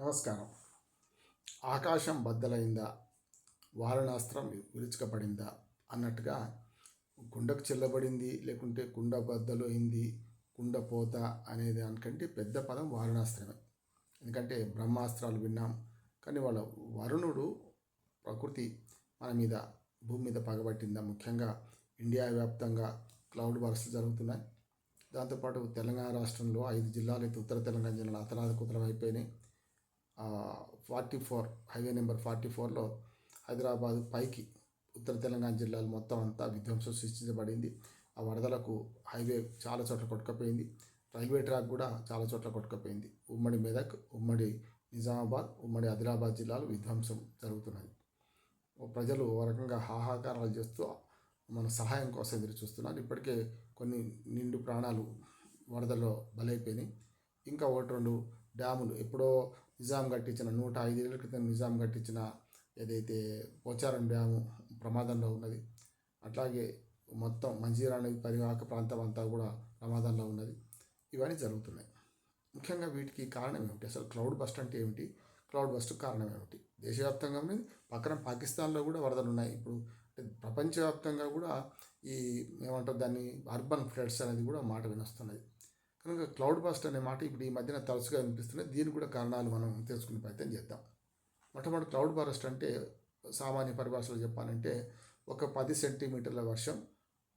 నమస్కారం. ఆకాశం బద్దలైందా? వారణాస్త్రం విరుచుకపడిందా? అన్నట్టుగా కుండకు చెల్లబడింది లేకుంటే కుండ బద్దలు అయింది కుండ పోత అనేది దానికంటే పెద్ద పదం వారణాస్త్రమే. ఎందుకంటే బ్రహ్మాస్త్రాలు విన్నాం. కానీ వాళ్ళ వరుణుడు ప్రకృతి మన మీద భూమి మీద పగబట్టిందా? ముఖ్యంగా ఇండియా వ్యాప్తంగా క్లౌడ్ బర్స్ట్లు జరుగుతున్నాయి. దాంతోపాటు తెలంగాణ రాష్ట్రంలో ఐదు జిల్లాలు అయితే ఉత్తర తెలంగాణ జిల్లాలో అతలాది కుతలం అయిపోయినాయి. Forty four highway number forty ఫోర్లో హైదరాబాద్ పైకి ఉత్తర తెలంగాణ జిల్లాలు మొత్తం అంతా విధ్వంసం సృష్టించబడింది. ఆ వరదలకు హైవే చాలా చోట్ల కొట్టుకపోయింది. రైల్వే ట్రాక్ కూడా చాలా చోట్ల కొట్టుకపోయింది. ఉమ్మడి మెదక్ ఉమ్మడి నిజామాబాద్ ఉమ్మడి ఆదిలాబాద్ జిల్లాలు విధ్వంసం జరుగుతున్నాయి ప్రజలు ఓ రకంగా హాహాకారాలు చేస్తూ మన సహాయం కోసం ఎదురు చూస్తున్నారు ఇప్పటికే కొన్ని నిండు ప్రాణాలు వరదల్లో బలైపోయినాయి. ఇంకా ఒకటి రెండు డ్యాములు ఎప్పుడో నిజాం కట్టించిన నూట ఐదేళ్ళ క్రితం నిజాం కట్టించిన ఏదైతే పోచారం డ్యాము ప్రమాదంలో ఉన్నది అట్లాగే మొత్తం మంజీరా నది పరివాహక ప్రాంతం అంతా కూడా ప్రమాదంలో ఉన్నది. ఇవన్నీ జరుగుతున్నాయి. ముఖ్యంగా వీటికి కారణం ఏమిటి? అసలు క్లౌడ్ బస్ట్ అంటే ఏమిటి? క్లౌడ్ బస్ట్ కారణం ఏమిటి? దేశవ్యాప్తంగా ఉన్నది. పక్కన పాకిస్తాన్లో కూడా వరదలు ఉన్నాయి. ఇప్పుడు ప్రపంచవ్యాప్తంగా కూడా ఈ ఏమంటారు దాన్ని అర్బన్ ఫ్లడ్స్ అనేది కూడా మాట వినొస్తున్నది. కనుక క్లౌడ్ బస్ట్ అనే మాట ఇప్పుడు ఈ మధ్యన తరచుగా వినిపిస్తున్నాయి దీనికి కూడా కారణాలు మనం తెలుసుకునే ప్రయత్నం చేద్దాం. మొట్టమొదటి క్లౌడ్ బరస్ట్ అంటే సామాన్య పరిభాషలో చెప్పాలంటే ఒక పది సెంటీమీటర్ల వర్షం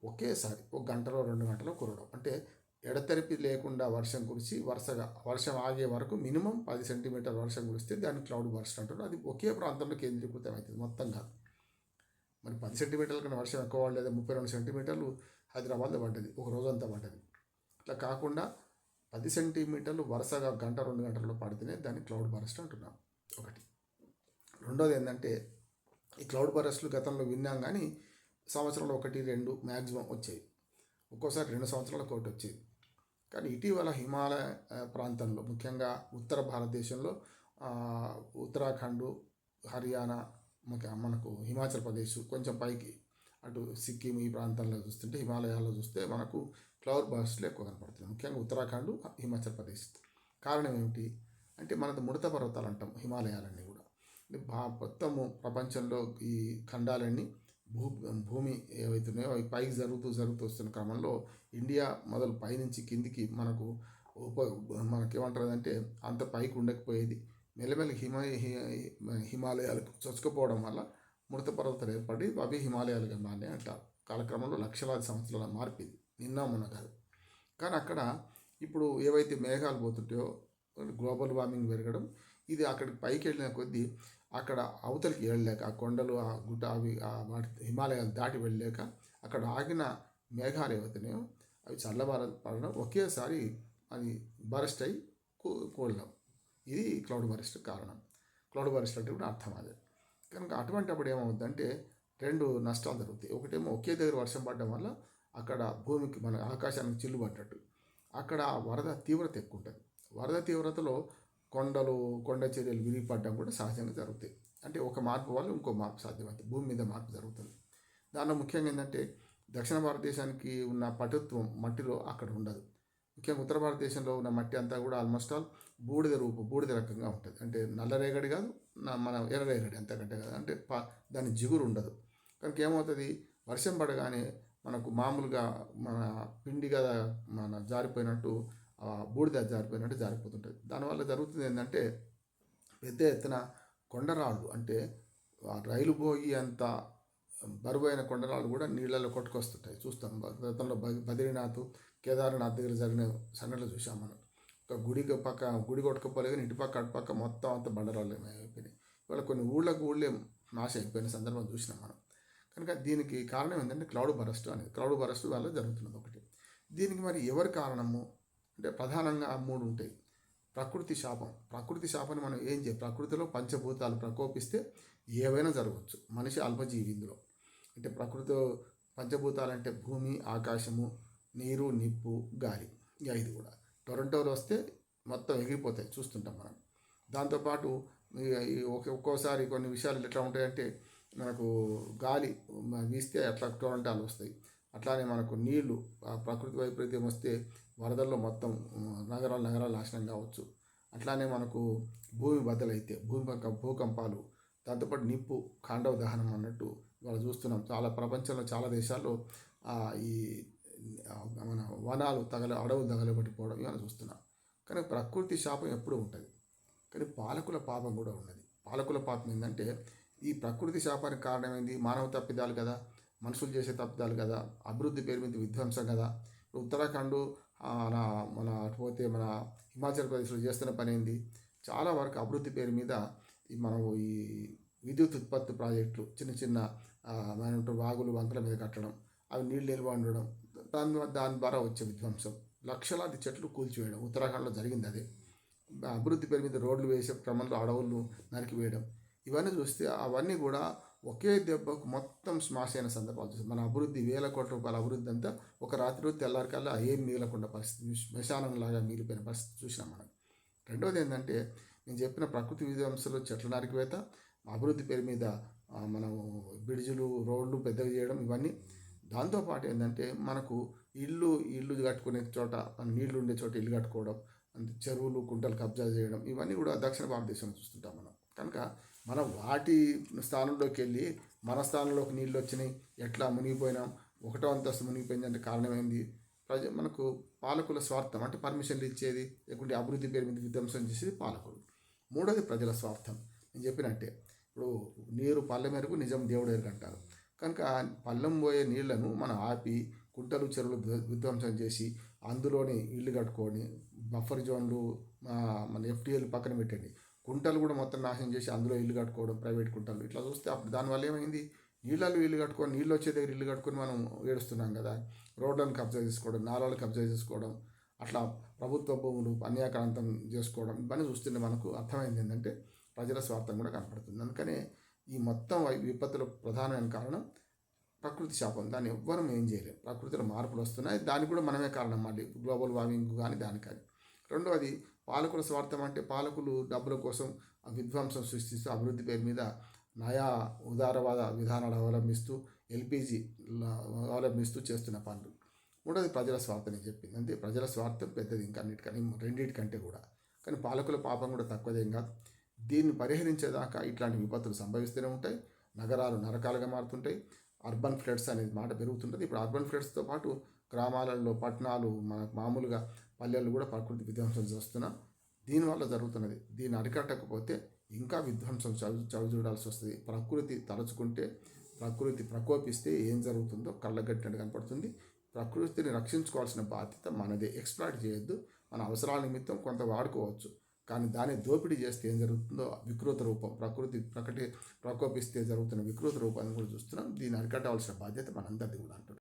ఒకేసారి ఒక గంటలో రెండు గంటలో కురవడం. అంటే ఎడతెరిపి లేకుండా వర్షం కురిసి వరుసగా వర్షం ఆగే వరకు మినిమం పది సెంటీమీటర్ వర్షం కురిస్తే దాన్ని క్లౌడ్ బర్స్ట్ అంటారు అది ఒకే ప్రాంతంలో కేంద్రీకృతం అవుతుంది మొత్తం కాదు. మరి పది సెంటీమీటర్ల కన్నా వర్షం ఎక్కువ లేదా ముప్పై రెండు సెంటీమీటర్లు హైదరాబాద్లో పడ్డది ఒక రోజంతా పడ్డది. అట్లా కాకుండా పది సెంటీమీటర్లు వరుసగా గంట రెండు గంటల్లో పడితేనే దాన్ని క్లౌడ్ బరస్ట్ అంటున్నాం. ఒకటి. రెండోది ఏంటంటే ఈ క్లౌడ్ బరస్ట్లు గతంలో విన్నాం కానీ సంవత్సరంలో ఒకటి రెండు మ్యాక్సిమం వచ్చాయి. ఒక్కోసారి రెండు సంవత్సరాలకు ఒకటి వచ్చేది. కానీ ఇటీవల హిమాలయ ప్రాంతంలో ముఖ్యంగా ఉత్తర భారతదేశంలో ఉత్తరాఖండ్ హర్యానా మనకు హిమాచల్ ప్రదేశ్ కొంచెం పైకి అటు సిక్కిం ఈ ప్రాంతాల్లో చూస్తుంటే హిమాలయాల్లో చూస్తే మనకు ఫ్లవర్ బర్స్ట్లు ఎక్కువ కనపడుతున్నాయి ముఖ్యంగా ఉత్తరాఖండ్ హిమాచల్ ప్రదేశ్. కారణం ఏమిటి? అంటే మనది ముడత పర్వతాలు అంటాం హిమాలయాలన్నీ కూడా. మొత్తము ప్రపంచంలో ఈ ఖండాలన్నీ భూ భూమి ఏవైతున్నాయో అవి పైకి జరుగుతూ జరుగుతూ వస్తున్న క్రమంలో ఇండియా మొదలు పైనుంచి కిందికి మనకు ఉప మనకి ఏమంటారు అంటే అంత పైకి ఉండకపోయేది. మెల్లమెల్ల హిమ హిమాలయాలకు చొచ్చుకుపోవడం వల్ల మృత పర్వతాలు ఏర్పడి అవి హిమాలయాలుగా మారినాయి అంటారు. కాలక్రమంలో లక్షలాది సంవత్సరాల మార్పింది నిన్న మొన్న కాదు. కానీ అక్కడ ఇప్పుడు ఏవైతే మేఘాలు పోతుంటాయో గ్లోబల్ వార్మింగ్ పెరగడం ఇది అక్కడికి పైకి వెళ్ళిన కొద్దీ అక్కడ అవతలికి వెళ్ళలేక ఆ కొండలు ఆ గుట్ట అవి ఆ వాటి హిమాలయాలు దాటి వెళ్ళలేక అక్కడ ఆగిన మేఘాలు ఏవైతున్నాయో అవి చల్లబార పడడం ఒకేసారి అది బరస్ట్ అయి కూడడం ఇది క్లౌడ్ బరస్ట్ కారణం. క్లౌడ్ బరస్ట్ అంటే కూడా అర్థం అదే. కనుక అటువంటి అప్పుడు ఏమవుతుందంటే రెండు నష్టాలు జరుగుతాయి. ఒకటేమో ఒకే దగ్గర వర్షం పడడం వల్ల అక్కడ భూమికి మన ఆకాశానికి చిల్లు పడ్డట్టు అక్కడ వరద తీవ్రత ఎక్కువ ఉంటుంది వరద తీవ్రతలో కొండలు కొండ చర్యలు విరిగిపడడం కూడా సహజంగా జరుగుతాయి. అంటే ఒక మార్పు వల్ల ఇంకో మార్పు సాధ్యమవుతుంది. భూమి మీద మార్పు జరుగుతుంది. దానిలో ముఖ్యంగా ఏంటంటే దక్షిణ భారతదేశానికి ఉన్న పటుత్వం మట్టిలో అక్కడ ఉండదు. ముఖ్యంగా ఉత్తర భారతదేశంలో ఉన్న మట్టి అంతా కూడా ఆల్మోస్ట్ ఆల్ బూడిద రూపు బూడిద రకంగా ఉంటుంది. అంటే నల్లరేగడి కాదు మన ఎర్రరేగడి అంతకంటే కాదు. అంటే దాని జిగురు ఉండదు. కనుక ఏమవుతుంది? వర్షం పడగానే మనకు మామూలుగా మన పిండి కదా మన జారిపోయినట్టు బూడిద జారిపోయినట్టు జారిపోతుంటుంది. దానివల్ల జరుగుతుంది ఏంటంటే పెద్ద ఎత్తున కొండరాళ్ళు అంటే రైలు పోయి అంత బరువైన కొండరాళ్ళు కూడా నీళ్ళలో కొట్టుకొస్తుంటాయి. చూస్తాం గతంలో బద్రీనాథ్ కేదార్నాథ్ దగ్గర జరిగిన సంఘటనలు చూసాం మనం. ఒక గుడి పక్క గుడి కొట్టుకపోలేదు కానీ ఇటు పక్క అటు పక్క మొత్తం అంతా బండరాళ్ళు అయిపోయినాయి. ఇవాళ కొన్ని ఊళ్ళకు ఊళ్ళే నాశ అయిపోయిన సందర్భం చూసినాం మనం. కనుక దీనికి కారణం ఏంటంటే క్లౌడ్ బరస్ట్ అనేది. క్లౌడ్ బరస్ట్ వల్ల జరుగుతున్నది ఒకటి. దీనికి మరి ఎవరి కారణము? అంటే ప్రధానంగా మూడు ఉంటాయి. ప్రకృతి శాపం. ప్రకృతి శాపాన్ని మనం ఏం చేయాలి ప్రకృతిలో పంచభూతాలు ప్రకోపిస్తే ఏవైనా జరగవచ్చు. మనిషి అల్పజీవి ఇందులో. అంటే ప్రకృతి పంచభూతాలు అంటే భూమి ఆకాశము నీరు నిప్పు గాలి. ఈ ఐదు కూడా. టొరంటోలో వస్తే మొత్తం ఎగిరిపోతాయి. చూస్తుంటాం మనం. దాంతోపాటు ఒక్కోసారి కొన్ని విషయాలు ఎట్లా ఉంటాయంటే మనకు గాలి వీస్తే అట్లా టొరంటాలు వస్తాయి. అట్లానే మనకు నీళ్ళు ఆ ప్రకృతి వైపరీత్యం వస్తే వరదల్లో మొత్తం నగరాలు నగరాలు నాశనం కావచ్చు. అట్లానే మనకు భూమి బద్దలైతే భూమి భూకంపాలు దాంతోపాటు నిప్పు కాండవ దహనం అన్నట్టు వాళ్ళు చూస్తున్నాం. చాలా ప్రపంచంలో చాలా దేశాల్లో ఈ మన వనాలు తగల అడవులు తగలబడిపోవడం ఇవన్నీ చూస్తున్నాం. కానీ ప్రకృతి శాపం ఎప్పుడూ ఉంటుంది. కానీ పాలకుల పాపం కూడా ఉన్నది. పాలకుల పాపం ఏంటంటే ఈ ప్రకృతి శాపానికి కారణమైంది మానవ తప్పిదాలు కదా. మనుషులు చేసే తప్పిదాలు కదా. అభివృద్ధి పేరు మీద విధ్వంసం కదా. ఇప్పుడు ఉత్తరాఖండ్ మన మన పోతే మన హిమాచల్ ప్రదేశ్లో చేస్తున్న పని ఏంది? చాలా వరకు అభివృద్ధి పేరు మీద ఈ మనం ఈ విద్యుత్ ఉత్పత్తి ప్రాజెక్టులు చిన్న చిన్న ఆ, వాగులు వంకల మీద కట్టడం అవి నీళ్ళు నిల్వ ఉండడం దాని ద్వారా- దాని ద్వారా వచ్చే విధ్వంసం లక్షలాది చెట్లు కూల్చివేయడం. ఉత్తరాఖండ్లో జరిగింది అదే. అభివృద్ధి పేరు మీద రోడ్లు వేసే క్రమంలో అడవులు నరికివేయడం ఇవన్నీ చూస్తే అవన్నీ కూడా ఒకే దెబ్బకు మొత్తం స్మాష్ అయిన సందర్భాలు చూస్తాం. మన అభివృద్ధి వేల కోట్ల రూపాయల అభివృద్ధి అంతా ఒక రాత్రి తెల్లారికల్లా ఏం మిగలకుండా పరిస్థితి శ్మశానంలాగా మిగిలిపోయిన పరిస్థితి చూసినాం మనం. రెండవది ఏంటంటే నేను చెప్పిన ప్రకృతి విధ్వంసాలు చెట్ల నరికివేత అభివృద్ధి పేరు మీద మనం బ్రిడ్జులు రోడ్లు పెద్దవి చేయడం ఇవన్నీ. దాంతోపాటు ఏంటంటే మనకు ఇల్లు ఇల్లు కట్టుకునే చోట నీళ్ళు ఉండే చోట ఇల్లు కట్టుకోవడం చెరువులు కుంటలు కబ్జా చేయడం ఇవన్నీ కూడా దక్షిణ భారతదేశంలో చూస్తుంటాం మనం. కనుక మనం వాటి స్థానంలోకి వెళ్ళి మన స్థానంలోకి నీళ్ళు వచ్చినాయి ఎట్లా మునిగిపోయినాం ఒకటో అంతస్తు మునిగిపోయిందంటే కారణమైంది? ఏంది ప్రజ మనకు పాలకుల స్వార్థం అంటే పర్మిషన్లు ఇచ్చేది లేకుంటే అభివృద్ధి పేరు మీద విధ్వంసం చేసేది పాలకులు. మూడోది ప్రజల స్వార్థం. నేను చెప్పినట్టే ఇప్పుడు నీరు పల్లె మేరకు నిజం దేవుడు ఎరుగంటారు కనుక పల్లెం పోయే నీళ్ళను మనం ఆపి గుంటలు చెరువులు విధ్వంసం చేసి అందులోనే ఇల్లు కట్టుకొని బఫర్ జోన్లు మన ఎఫ్టీఎల్ పక్కన పెట్టండి. కుంటలు కూడా మొత్తం నాశనం చేసి అందులో ఇల్లు కట్టుకోవడం ప్రైవేట్ కుంటలు ఇట్లా చూస్తే అప్పుడు దానివల్ల ఏమైంది? నీళ్ళలో ఇల్లు కట్టుకొని నీళ్ళు వచ్చే దగ్గర ఇల్లు కట్టుకొని మనం ఏడుస్తున్నాం కదా. రోడ్లను కబ్జా చేసుకోవడం నాలాలు కబ్జా చేసుకోవడం అట్లా ప్రభుత్వ భూములు అన్యాక్రాంతం చేసుకోవడం ఇవన్నీ చూస్తుంటే మనకు అర్థమైంది ఏంటంటే ప్రజల స్వార్థం కూడా కనపడుతుంది. అందుకనే ఈ మొత్తం విపత్తుల ప్రధానమైన కారణం ప్రకృతి శాపం. దాన్ని ఎవ్వరం ఏం చేయలేము ప్రకృతిలో మార్పులు వస్తున్నాయి. దానికి కూడా మనమే కారణం మళ్ళీ. గ్లోబల్ వార్మింగ్ కానీ దాని కానీ రెండవది పాలకుల స్వార్థం అంటే పాలకులు డబ్బుల కోసం విధ్వంసం సృష్టిస్తూ అభివృద్ధి పేరు మీద నయా ఉదారవాద విధానాలు అవలంబిస్తూ ఎల్పిజి అవలంబిస్తూ చేస్తున్న పనులు. మూడోది ప్రజల స్వార్థం అని చెప్పింది. అంతే ప్రజల స్వార్థం పెద్దది ఇంకా అన్నిటికని రెండింటికంటే కూడా. కానీ పాలకుల పాపం కూడా తక్కువదేం కాదు. దీన్ని పరిహరించేదాకా ఇట్లాంటి విపత్తులు సంభవిస్తూనే ఉంటాయి. నగరాలు నరకాలుగా మారుతుంటాయి. అర్బన్ ఫ్లడ్స్ అనేది మాట పెరుగుతుంటుంది. ఇప్పుడు అర్బన్ ఫ్లడ్స్తో పాటు గ్రామాలలో పట్టణాలు మనకు మామూలుగా పల్లెలు కూడా ప్రకృతి విధ్వంసం చేస్తున్నాం దీనివల్ల జరుగుతున్నది దీన్ని అరికట్టకపోతే ఇంకా విధ్వంసం చవి చవి చూడాల్సి వస్తుంది. ప్రకృతి తలుచుకుంటే ప్రకృతి ప్రకోపిస్తే ఏం జరుగుతుందో కళ్ళగట్టినట్టు కనపడుతుంది. ప్రకృతిని రక్షించుకోవాల్సిన బాధ్యత మనదే. ఎక్స్ప్లాయిట్ చేయొద్దు. మన అవసరాల నిమిత్తం కొంత వాడుకోవచ్చు. కానీ దాన్ని దోపిడీ చేస్తే ఏం జరుగుతుందో వికృత రూపం ప్రకృతి ప్రకటి ప్రకోపిస్తే జరుగుతున్న వికృత రూపాన్ని కూడా చూస్తున్నాం. దీన్ని అరికట్టవలసిన బాధ్యత మనందరిది కూడా అంటున్నాం.